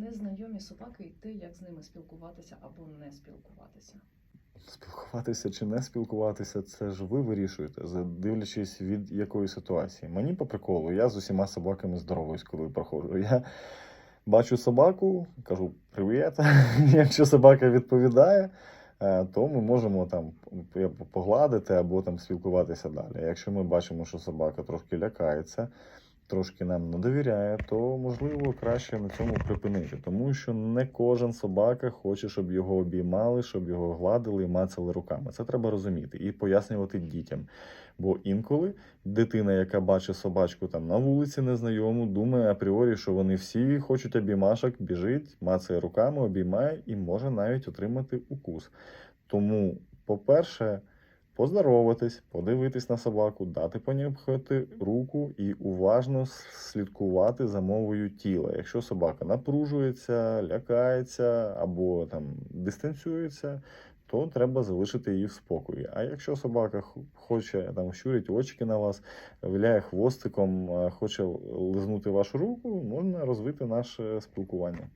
незнайомі собаки і те, як з ними спілкуватися або не спілкуватися? Спілкуватися чи не спілкуватися, це ж ви вирішуєте, дивлячись від якої ситуації. Мені по приколу, я з усіма собаками здороваюсь, коли проходжу. Я бачу собаку, кажу привіт. Якщо собака відповідає, е, то ми можемо там погладити або там спілкуватися далі. Якщо ми бачимо, що собака трошки лякається, трошки нам не довіряє, то можливо краще на цьому припинити, тому що не кожен собака хоче, щоб його обіймали, щоб його гладили і мацали руками. Це треба розуміти і пояснювати дітям. Бо інколи дитина, яка бачить собачку там на вулиці незнайому, думає апріорі, що вони всі хочуть обіймашок, біжить, мацає руками, обіймає і може навіть отримати укус. Тому, по-перше, поздороватись, подивитись на собаку, дати понюхати руку і уважно слідкувати за мовою тіла. Якщо собака напружується, лякається або там дистанціюється, то треба залишити її в спокої. А якщо собака хоче там щурить очки на вас, виляє хвостиком, хоче лизнути вашу руку, можна розвити наше спілкування.